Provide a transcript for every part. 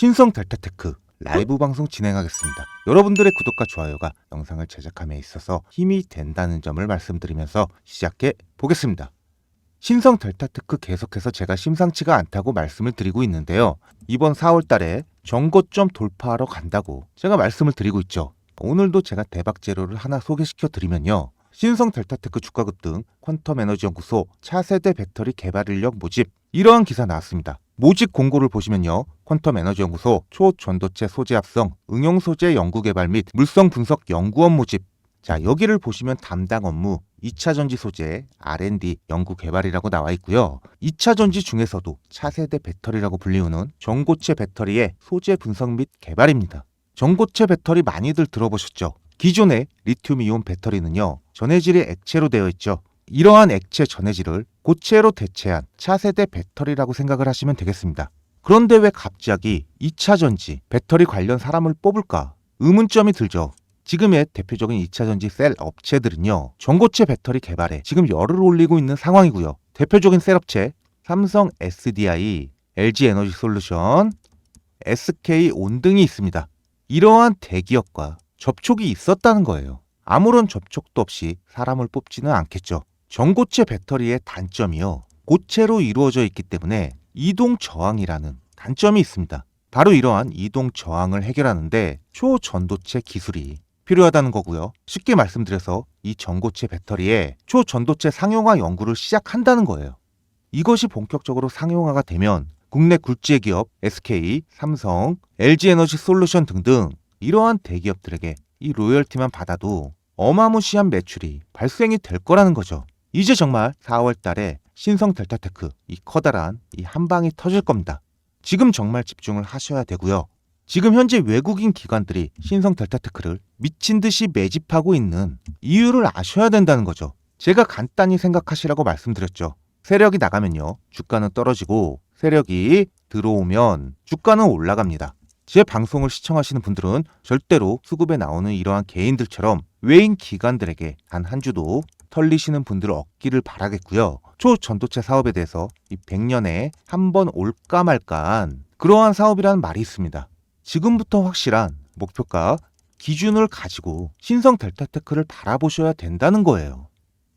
신성 델타테크 라이브 방송 진행하겠습니다. 여러분들의 구독과 좋아요가 영상을 제작함에 있어서 힘이 된다는 점을 말씀드리면서 시작해 보겠습니다. 신성 델타테크 계속해서 제가 심상치가 않다고 말씀을 드리고 있는데요. 이번 4월 달에 정고점 돌파하러 간다고 제가 말씀을 드리고 있죠. 오늘도 제가 대박 재료를 하나 소개시켜 드리면요. 신성 델타테크 주가 급등, 퀀텀 에너지 연구소 차세대 배터리 개발 인력 모집 이러한 기사 나왔습니다. 모집 공고를 보시면요. 퀀텀 에너지 연구소 초전도체 소재 합성 응용 소재 연구 개발 및 물성 분석 연구원 모집 자, 여기를 보시면 담당 업무 2차 전지 소재 R&D 연구 개발이라고 나와 있고요. 2차 전지 중에서도 차세대 배터리라고 불리우는 전고체 배터리의 소재 분석 및 개발입니다. 전고체 배터리 많이들 들어보셨죠? 기존의 리튬 이온 배터리는요. 전해질이 액체로 되어 있죠. 이러한 액체 전해질을 고체로 대체한 차세대 배터리라고 생각을 하시면 되겠습니다. 그런데 왜 갑자기 2차 전지 배터리 관련 사람을 뽑을까? 의문점이 들죠. 지금의 대표적인 2차 전지 셀 업체들은요. 전고체 배터리 개발에 지금 열을 올리고 있는 상황이고요. 대표적인 셀 업체 삼성 SDI, LG 에너지 솔루션, SK 온 등이 있습니다. 이러한 대기업과 접촉이 있었다는 거예요. 아무런 접촉도 없이 사람을 뽑지는 않겠죠. 전고체 배터리의 단점이요. 고체로 이루어져 있기 때문에 이동 저항이라는 단점이 있습니다. 바로 이러한 이동 저항을 해결하는데 초전도체 기술이 필요하다는 거고요. 쉽게 말씀드려서 이 전고체 배터리의 초전도체 상용화 연구를 시작한다는 거예요. 이것이 본격적으로 상용화가 되면 국내 굴지의 기업 SK, 삼성, LG에너지 솔루션 등등 이러한 대기업들에게 이 로열티만 받아도 어마무시한 매출이 발생이 될 거라는 거죠. 이제 정말 4월 달에 신성 델타테크 이 커다란 이 한 방이 터질 겁니다. 지금 정말 집중을 하셔야 되고요. 지금 현재 외국인 기관들이 신성 델타테크를 미친 듯이 매집하고 있는 이유를 아셔야 된다는 거죠. 제가 간단히 생각하시라고 말씀드렸죠. 세력이 나가면요. 주가는 떨어지고 세력이 들어오면 주가는 올라갑니다. 제 방송을 시청하시는 분들은 절대로 수급에 나오는 이러한 개인들처럼 외인 기관들에게 단 한 주도 털리시는 분들 없기를 바라겠고요. 초전도체 사업에 대해서 이 100년에 한 번 올까 말까한 그러한 사업이라는 말이 있습니다. 지금부터 확실한 목표가 기준을 가지고 신성 델타테크를 바라보셔야 된다는 거예요.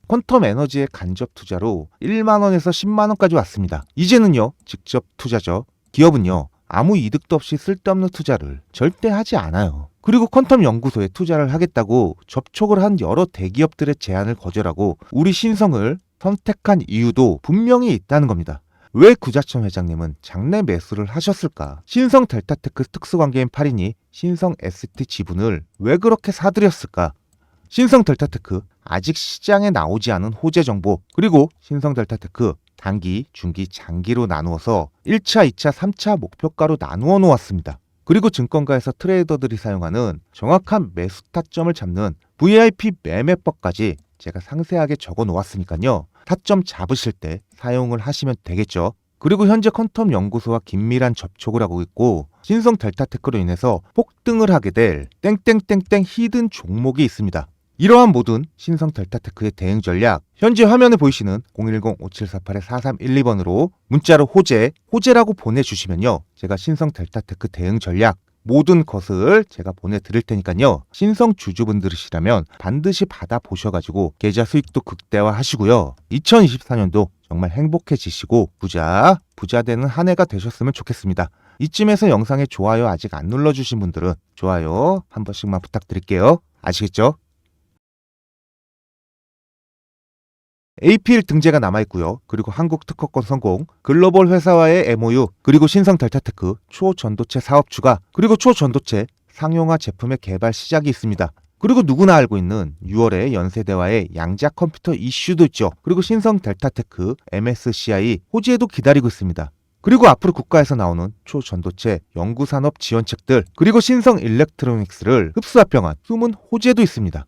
퀀텀 에너지의 간접 투자로 1만 원에서 10만 원까지 왔습니다. 이제는요, 직접 투자죠. 기업은요, 아무 이득도 없이 쓸데없는 투자를 절대 하지 않아요. 그리고 퀀텀 연구소에 투자를 하겠다고 접촉을 한 여러 대기업들의 제안을 거절하고 우리 신성을 선택한 이유도 분명히 있다는 겁니다. 왜 구자천 회장님은 장내 매수를 하셨을까? 신성 델타테크 특수관계인 8인이 신성 ST 지분을 왜 그렇게 사들였을까? 신성 델타테크 아직 시장에 나오지 않은 호재 정보 그리고 신성 델타테크 단기, 중기, 장기로 나누어서 1차, 2차, 3차 목표가로 나누어 놓았습니다. 그리고 증권가에서 트레이더들이 사용하는 정확한 매수 타점을 잡는 VIP 매매법까지 제가 상세하게 적어 놓았으니까요. 타점 잡으실 때 사용을 하시면 되겠죠. 그리고 현재 퀀텀 연구소와 긴밀한 접촉을 하고 있고 신성 델타테크로 인해서 폭등을 하게 될 땡땡땡땡 히든 종목이 있습니다. 이러한 모든 신성 델타테크의 대응 전략 현재 화면에 보이시는 010-5748-4312번으로 문자로 호재, 호재라고 보내주시면요. 제가 신성 델타테크 대응 전략 모든 것을 제가 보내드릴 테니까요. 신성 주주분들이시라면 반드시 받아보셔가지고 계좌 수익도 극대화 하시고요. 2024년도 정말 행복해지시고 부자, 부자 되는 한 해가 되셨으면 좋겠습니다. 이쯤에서 영상에 좋아요 아직 안 눌러주신 분들은 좋아요 한 번씩만 부탁드릴게요. 아시겠죠? APL 등재가 남아있고요. 그리고 한국 특허권 성공, 글로벌 회사와의 MOU, 그리고 신성 델타테크 초전도체 사업 추가, 그리고 초전도체 상용화 제품의 개발 시작이 있습니다. 그리고 누구나 알고 있는 6월에 연세대와의 양자 컴퓨터 이슈도 있죠. 그리고 신성 델타테크, MSCI 호지에도 기다리고 있습니다. 그리고 앞으로 국가에서 나오는 초전도체 연구산업 지원책들, 그리고 신성 일렉트로닉스를 흡수합병한 숨은 호재도 있습니다.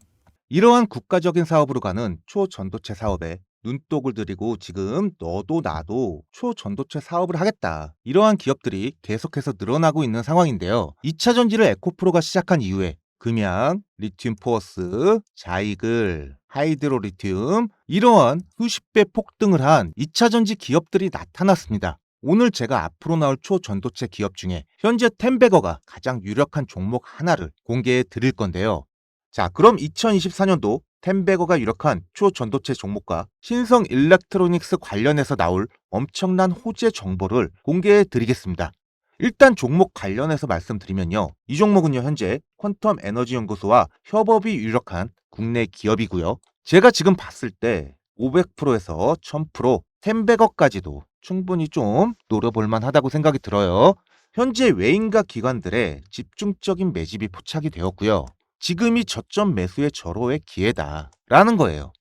이러한 국가적인 사업으로 가는 초전도체 사업에 눈독을 들이고 지금 너도 나도 초전도체 사업을 하겠다. 이러한 기업들이 계속해서 늘어나고 있는 상황인데요. 2차 전지를 에코프로가 시작한 이후에 금양, 리튬 포어스, 자이글, 하이드로 리튬 이러한 수십 배 폭등을 한 2차 전지 기업들이 나타났습니다. 오늘 제가 앞으로 나올 초전도체 기업 중에 현재 텐베거가 가장 유력한 종목 하나를 공개해 드릴 건데요. 자, 그럼 2024년도 텐베거가 유력한 초 전도체 종목과 신성 일렉트로닉스 관련해서 나올 엄청난 호재 정보를 공개해 드리겠습니다. 일단 종목 관련해서 말씀드리면요. 이 종목은요, 현재 퀀텀 에너지 연구소와 협업이 유력한 국내 기업이고요. 제가 지금 봤을 때 500%에서 1000%, 1000백억까지도 충분히 좀 노려볼 만하다고 생각이 들어요. 현재 외인과 기관들의 집중적인 매집이 포착이 되었고요. 지금이 저점 매수의 절호의 기회다 라는 거예요.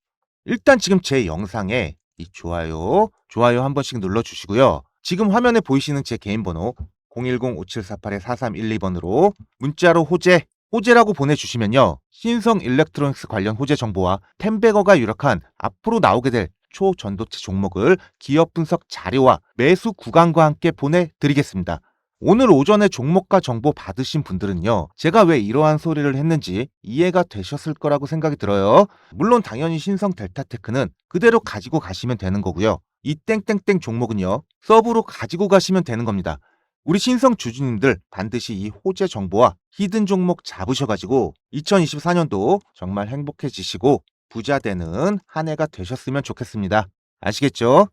일단 지금 제 영상에 이 좋아요, 좋아요 한 번씩 눌러주시고요. 지금 화면에 보이시는 제 개인 번호 010-5748-4312번으로 문자로 호재, 호재라고 보내주시면요. 신성 일렉트로닉스 관련 호재 정보와 텐베거가 유력한 앞으로 나오게 될 초전도체 종목을 기업 분석 자료와 매수 구간과 함께 보내드리겠습니다. 오늘 오전에 종목과 정보 받으신 분들은요, 제가 왜 이러한 소리를 했는지 이해가 되셨을 거라고 생각이 들어요. 물론 당연히 신성 델타테크는 그대로 가지고 가시면 되는 거고요. 이 땡땡땡 종목은요, 서브로 가지고 가시면 되는 겁니다. 우리 신성 주주님들 반드시 이 호재 정보와 히든 종목 잡으셔가지고 2024년도 정말 행복해지시고 부자 되는 한 해가 되셨으면 좋겠습니다. 아시겠죠?